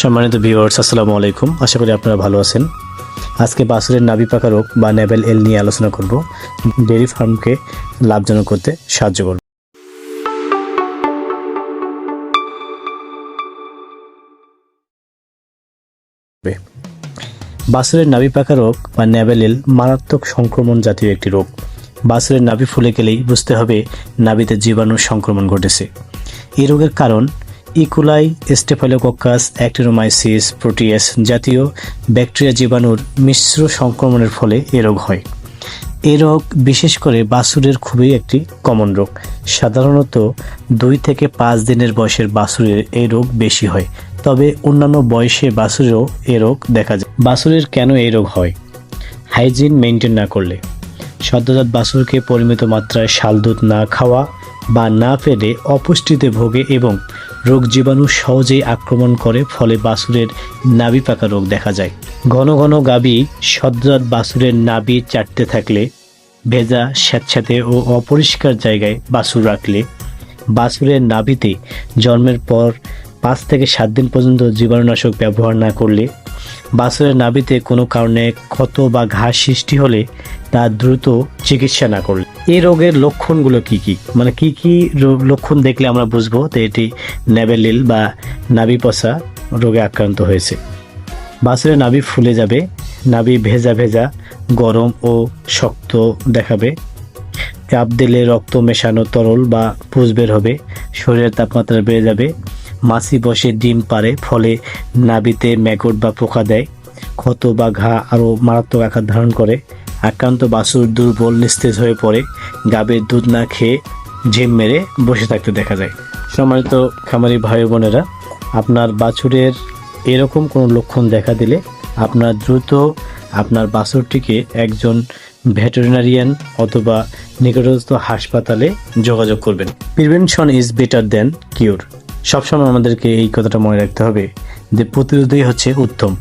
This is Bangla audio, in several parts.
সম্মানিত ভিউয়ার্স, আসসালামু আলাইকুম। আশা করি আপনারা ভালো আছেন। আজকে বাছুরের নাভি পাকা রোগ বা নেবেল এল নিয়ে আলোচনা করব। ডেয়ারি ফার্মকে লাভজনক করতে সাহায্য করবে। বাছুরের নাভি পাকা রোগ বা ন্যাবেলেল মারাত্মক সংক্রমণ জাতীয় একটি রোগ। বাছুরের নাভি ফুলে গেলেই বুঝতে হবে নাভিতে জীবাণুর সংক্রমণ ঘটেছে। এই রোগের কারণ E coli staphylococcus actinomyces proteus জাতীয় ব্যাকটেরিয়া জীবাণুর মিশ্র সংক্রমণের ফলে এ রোগ হয়। এ রোগ বিশেষ করে বাছুরের খুবই একটি কমন রোগ। সাধারণত দুই থেকে পাঁচ দিনের বয়সের বাছুরের এই রোগ বেশি হয়। তবে অন্যান্য বয়সে বাছুরেও এ রোগ দেখা যায়। বাছুরের কেন এই রোগ হয়? হাইজিন মেনটেন না করলে। সদ্যজাত বাছুরকে পরিমিত মাত্রায় শাল দুধ না খাওয়া বা না পেলে অপুষ্টিতে ভোগে এবং রোগ জীবাণু সহজেই আক্রমণ করে, ফলে বাছুরের নাবি পাকা রোগ দেখা যায়। ঘন ঘন গাবি সদ্যজাত বাছুরের নাবি চাটতে থাকলে, ভেজা, স্যাঁতস্যাঁতে ও অপরিষ্কার জায়গায় বাছুর রাখলে বাছুরের নাভিতে জন্মের পর পাঁচ থেকে সাত দিন পর্যন্ত জীবাণুনাশক ব্যবহার না করলে বাছুরের নাভিতে কোনো কারণে ক্ষত বা ঘা সৃষ্টি হলে তা দ্রুত চিকিৎসা না করলে। এই রোগের লক্ষণগুলো কি কি? মানে কি কি লক্ষণ দেখলে আমরা বুঝব যে এটি নেবেলিল বা নাভি পচা রোগে আক্রান্ত হয়েছে। বাছুরের নাভি ফুলে যাবে, নাভি ভেজা ভেজা, গরম ও শক্ত দেখাবে। চাপ দিলে রক্ত মেশানো তরল বা পুষ বের হবে, শরীরের তাপমাত্রা বেড়ে যাবে মাছি বসে ডিম পারে ফলে নাবিতে ম্যাগট বা পোকা দেয়, ক্ষত বা ঘা আরও মারাত্মক আকার ধারণ করে। আক্রান্ত বাছুর দুর্বল, নিস্তেজ হয়ে পড়ে গাবের দুধ না খেয়ে ঝিম মেরে বসে থাকতে দেখা যায়। সম্মানিত খামারি ভাই বোনেরা, আপনার বাছুরের এরকম কোনো লক্ষণ দেখা দিলে আপনার দ্রুত আপনার বাছুরটিকে একজন ভেটেরিনারিয়ান অথবা নিকটস্থ হাসপাতালে যোগাযোগ করবেন। Prevention is better than cure সবসময় আমাদেরকে এই কথাটা মনে রাখতে হবে যে প্রতিরোধই হচ্ছে উত্তম।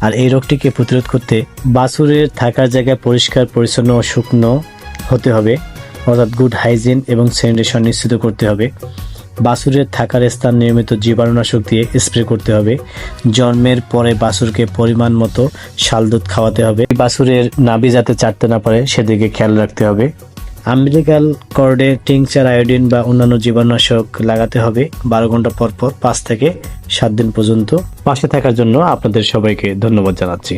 আর এই রোগটিকে প্রতিরোধ করতে বাছুরের থাকার জায়গায় পরিষ্কার, পরিচ্ছন্ন ও শুকনো হতে হবে। অর্থাৎ গুড হাইজিন এবং স্যানিটেশন নিশ্চিত করতে হবে। বাছুরের থাকার স্থান নিয়মিত জীবাণুনাশক দিয়ে স্প্রে করতে হবে। জন্মের পরে বাছুরকে পরিমাণ মতো শাল দুধ খাওয়াতে হবে। বাছুরের নাভি যাতে চাটতে না পারে, সেদিকে খেয়াল রাখতে হবে। আম্বিলিকাল কর্ডে টিংচার, আয়োডিন বা অন্যান্য জীবাণুনাশক লাগাতে হবে। বারো ঘণ্টা পর পর পাঁচ থেকে সাত দিন পর্যন্ত পাশে থাকার জন্য আপনাদের সবাইকে ধন্যবাদ জানাচ্ছি।